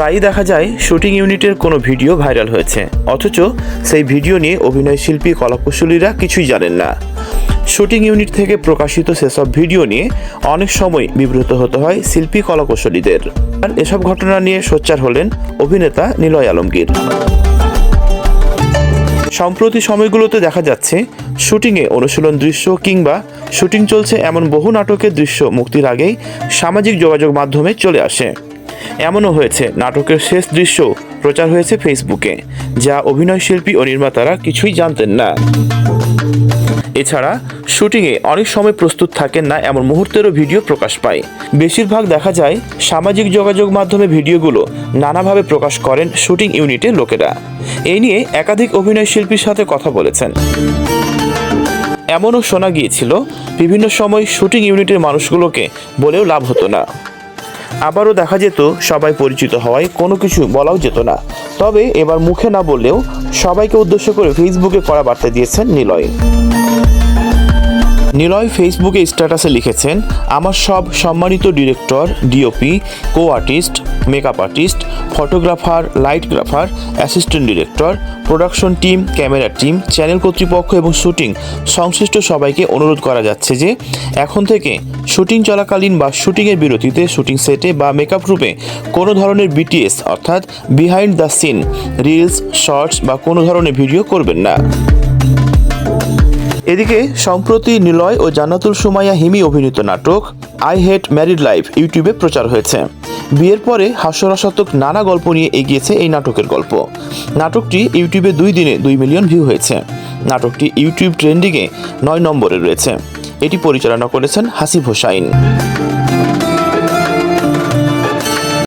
প্রায়ই দেখা যায় শুটিং ইউনিটের কোনো ভিডিও ভাইরাল হয়েছে। অথচ সেই ভিডিও নিয়ে অভিনয় শিল্পী কলাকুশলীরা কিছুই জানেন না। শুটিং ইউনিট থেকে প্রকাশিত সেসব ভিডিও নিয়ে অনেক সময় বিব্রত হতে হয় শিল্পী কলাকুশলীদের। আর এসব ঘটনা নিয়ে সোচ্চার হলেন অভিনেতা নিলয় আলমগীর। সম্প্রতি সময়গুলোতে দেখা যাচ্ছে, শুটিংয়ে অনুশীলন দৃশ্য কিংবা শুটিং চলছে এমন বহু নাটকের দৃশ্য মুক্তির আগেই সামাজিক যোগাযোগ মাধ্যমে চলে আসে। এমনও হয়েছে, নাটকের শেষ দৃশ্য প্রচার হয়েছে ফেসবুকে, যা অভিনয় শিল্পী ও নির্মাতারা কিছুই জানতেন না। এছাড়া, শুটিংয়ে অনেক সময় প্রস্তুত থাকেন না এমন মুহূর্তেরও ভিডিও প্রকাশ পায়। বেশিরভাগ দেখা যায় সামাজিক যোগাযোগ মাধ্যমে ভিডিওগুলো নানাভাবে প্রকাশ করেন শুটিং ইউনিটের লোকেরা। এই নিয়ে একাধিক অভিনয় শিল্পীর সাথে কথা বলেছেন। এমনও শোনা গিয়েছিল, বিভিন্ন সময় শুটিং ইউনিটের মানুষগুলোকে বলেও লাভ হতো না। আবারও দেখা যেত সবাই পরিচিত হওয়ায় কোনো কিছু বলাও যেত না। তবে এবার মুখে না বললেও সবাইকে উদ্দেশ্য করে ফেসবুকে করা বার্তা দিয়েছেন নিলয়। নিলয় ফেসবুকে স্ট্যাটাসে লিখেছেন, আমার সব সম্মানিত director DOP co artist makeup artist photographer lightgrapher assistant director production team camera team channel কর্তৃপক্ষ এবং শুটিং সংশ্লিষ্ট সবাইকে অনুরোধ করা যাচ্ছে যে, এখন থেকে শুটিং চলাকালীন বা শুটিংয়ের বিরতিতে শুটিং সেটে বা মেকআপ রুমে কোনো ধরনের বিটিএস অর্থাৎ behind the scene reels shorts বা কোনো ধরনের ভিডিও করবেন না। এদিকে, সম্প্রতি নিলয় ও জান্নাতুল সুমাইয়া হিমি অভিনীত নাটক আই হেট ম্যারিড লাইফ ইউটিউবে প্রচার হয়েছে। বিয়ের পরে হাস্যরসাত্মক নানা গল্প নিয়ে এগিয়েছে এই নাটকের গল্প। নাটকটি ইউটিউবে দুই দিনে দুই মিলিয়ন ভিউ হয়েছে। নাটকটি ইউটিউব ট্রেন্ডিংয়ে নয় নম্বরে রয়েছে। এটি পরিচালনা করেছেন হাসিব হোসাইন।